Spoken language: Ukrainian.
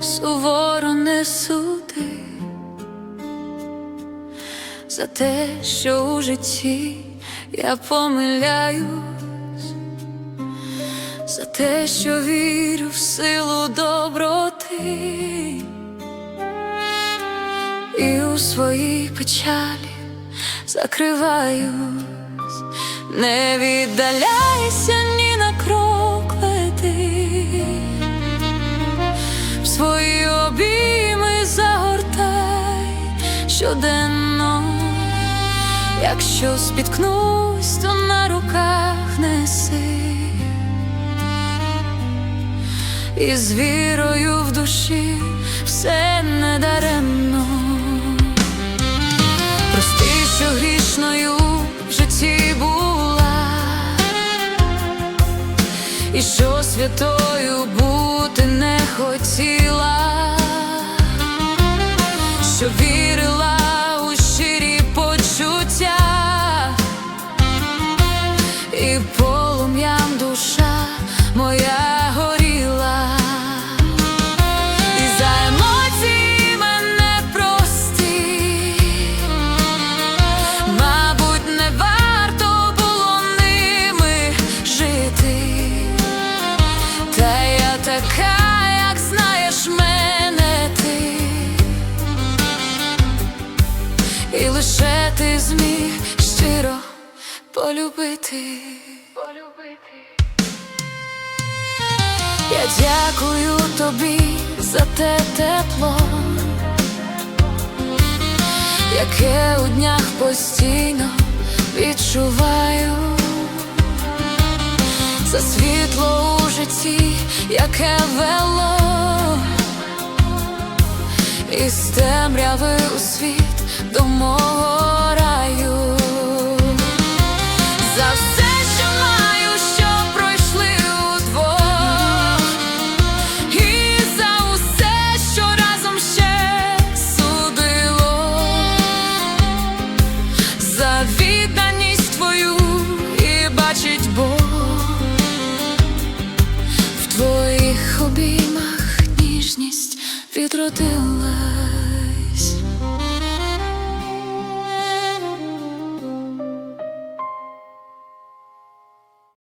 суворо не суди за те, що у житті я помиляюсь, за те, що вірю в силу доброти і у своїй печалі закриваюсь, не віддаляйся щоденно, якщо спіткнусь, то на руках неси. І з вірою в душі все недаремно. Прости, що грішною в житті була, і що святою бути не хотіла, що полум'ям душа моя горіла. І за емоції мене прості, мабуть, не варто було ними жити, та я така, як знаєш мене ти, і лише ти зміг щиро полюбити. полюбити. Я дякую тобі за те тепло, яке у днях постійно відчуваю, за світло у житті, яке вело, із темряви у світ до мого відродила.